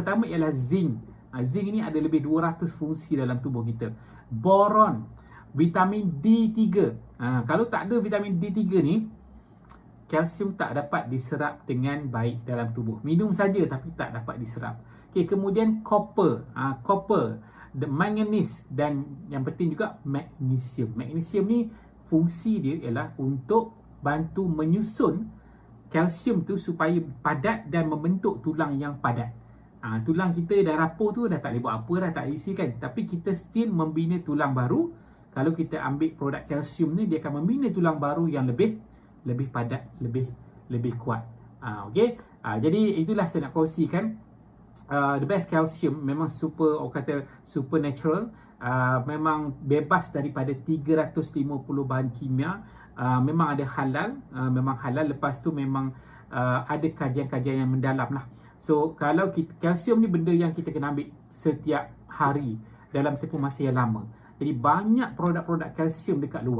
pertama ialah zinc. Ha, zinc ni ada lebih 200 fungsi dalam tubuh kita. Boron, vitamin D3. Ha, kalau tak ada vitamin D3 ni, kalsium tak dapat diserap dengan baik dalam tubuh. Minum saja tapi tak dapat diserap. Okey, kemudian copper, ha, copper, manganese dan yang penting juga magnesium. Magnesium ni fungsi dia ialah untuk bantu menyusun kalsium tu supaya padat dan membentuk tulang yang padat. Ha, tulang kita dah rapuh tu dah tak boleh buat apa dah tak isi kan. Tapi kita still membina tulang baru. Kalau kita ambil produk kalsium ni dia akan membina tulang baru yang lebih lebih padat, lebih lebih kuat. Uh, okay. Uh, jadi itulah saya nak kongsikan. Uh, the best calcium memang super, orang kata supernatural. Uh, memang bebas daripada 350 bahan kimia. Uh, memang ada halal. Uh, memang halal. Lepas tu memang uh, ada kajian-kajian yang mendalam lah. So kalau kita, kalsium ni benda yang kita kena ambil setiap hari dalam tempoh masa yang lama. Jadi banyak produk-produk kalsium dekat luar.